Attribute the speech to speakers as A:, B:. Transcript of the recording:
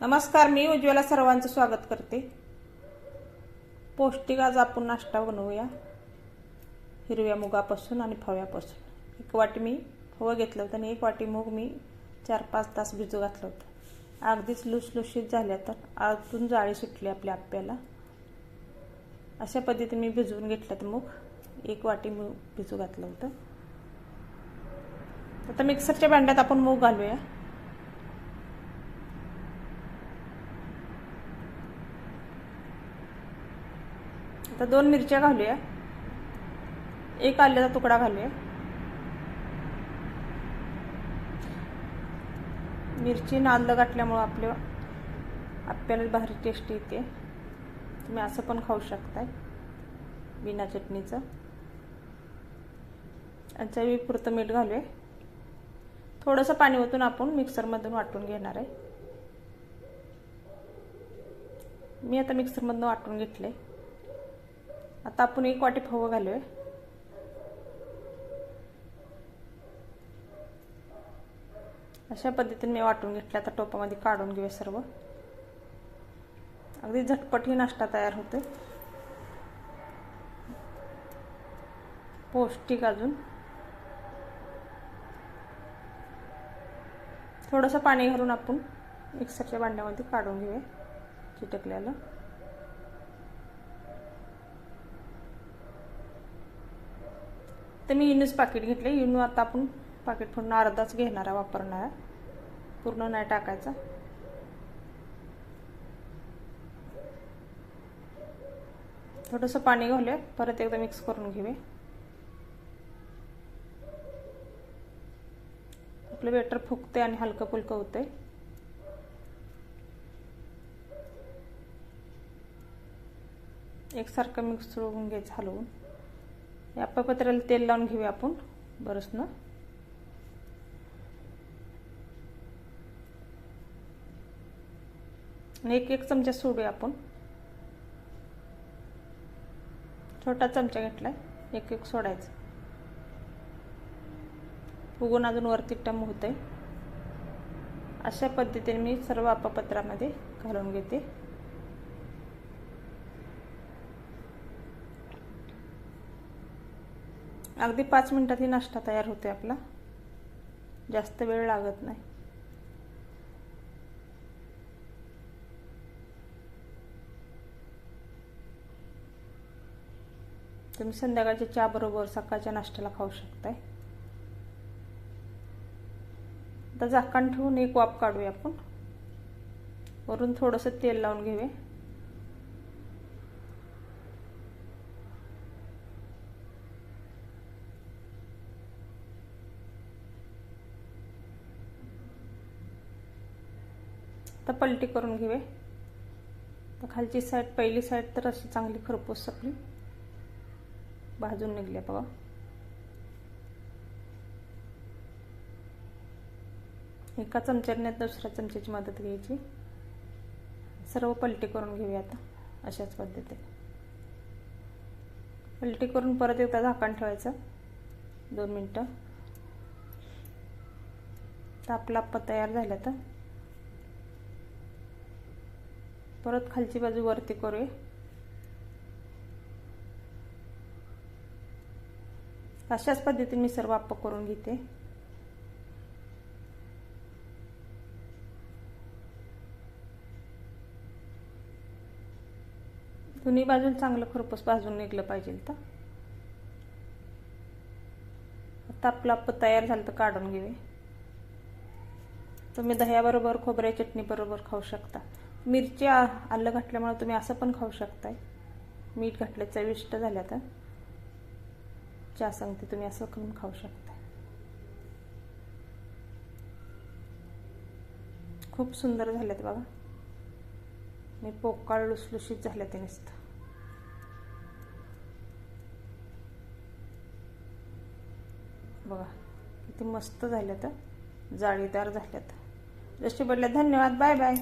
A: नमस्कार मी उज्ज्वला सर्वांचं स्वागत करते. पौष्टिक आज आपण नाश्ता बनवूया. हिरव्या मुगापासून आणि फव्यापासून. एक वाटी मी फवं घेतलं होतं आणि एक वाटी मूग मी चार पाच तास भिजू घातलं होतं. अगदीच लुसलुशीत झाल्या तर आतून जाळी सुटली आपल्या आप्याला. अशा पद्धतीने मी भिजवून घेतलं तर मूग. एक वाटी मूग भिजू घातलं होतं. आता मिक्सरच्या भांड्यात आपण मूग घालूया. आता दोन मिरच्या घालूया. एक आल्याचा तुकडा घालूया. मिरची नांद गाठल्यामुळं आपल्या आपल्याला भारी टेस्ट येते. तुम्ही असं पण खाऊ शकताय. बिना चटणीचं. आणि चवीपुरतं मीठ घालूया. थोडंसं पाणी ओतून आपण मिक्सरमधून वाटून घेणार आहे. मी आता मिक्सरमधून वाटून घेतलंय. आता आपण एक वाटी फवं घालूया. अशा पद्धतीने मी वाटून घेतलं. आता टोपामध्ये काढून घेऊया सर्व. अगदी झटपट ही नाश्ता तयार होतो पौष्टिक अजून. थोडंसं पाणी घालून आपण मिक्सरच्या भांड्यामध्ये काढून घेऊया. चिटकल्याला तर मी इनूच पाकिट घेतले युनू आता आपण पाकिट पूर्ण अर्धाच घेणार आहे वापरणार आहे. पूर्ण नाही टाकायचा. थोडंसं पाणी घालूया. परत एकदा मिक्स करून घेऊया. आपलं बेटर फुगते आणि हलकं फुलकं होतंय. एकसारखं मिक्स करून घ्यायचं हलवून. या पत्राला तेल लावून घेऊया आपण बरंच ना आणि एक एक चमचा सोडूया आपण. छोटा चमचा घेतलाय एक एक सोडायचं. फुगून अजून वरती टम होतंय. अशा पद्धतीने मी सर्व आपपत्रामध्ये घालून घेते. अगदी पाच मिनटात ही नाश्ता तयार होते आपला. जास्त वेळ लागत नाही. तुम्ही संध्याकाळच्या चहा बरोबर सकाळच्या नाश्त्याला खाऊ शकताय. आता झाकण ठेवून एक वाफ काढूया आपण. वरून थोडंसं तेल लावून घेऊया. आता पलटी करून घेऊया. तर खालची साईड पहिली साईड तर अशी चांगली खरपूस सगळी. भाजून निघल्या बघा. एका चमच्याने दुसऱ्या चमच्याची मदत घ्यायची. सर्व पलटी करून घेऊया आता अशाच पद्धतीने. पलटी करून परत एकदा झाकण ठेवायचं. दोन मिनटं. तर आपला आप्पा तयार झाला तर. परत खालची बाजू वरती करूया. अशाच पद्धतीने मी सर्व आप्पा करून घेते. दोन्ही बाजूला चांगलं खरपूस भाजून निघलं पाहिजे तर. आता आपलं आप्प तयार झालं तर काढून घेऊया. तुम्ही दह्याबरोबर खोबऱ्या चटणी बरोबर खाऊ शकता. मिरची आलं घातल्यामुळे तुम्ही असं पण खाऊ शकताय. मीठ घातलं चविष्ट झाल्या तर. चहा सांगते तुम्ही असं करून खाऊ शकता खूप सुंदर झाल्यात बघा. मी पोकाळ लुसलुशीत झाल्या ते नुसतं. बघा किती मस्त झाल्यात. तर जाळीदार झाल्यात. जशी पडल्या धन्यवाद बाय बाय.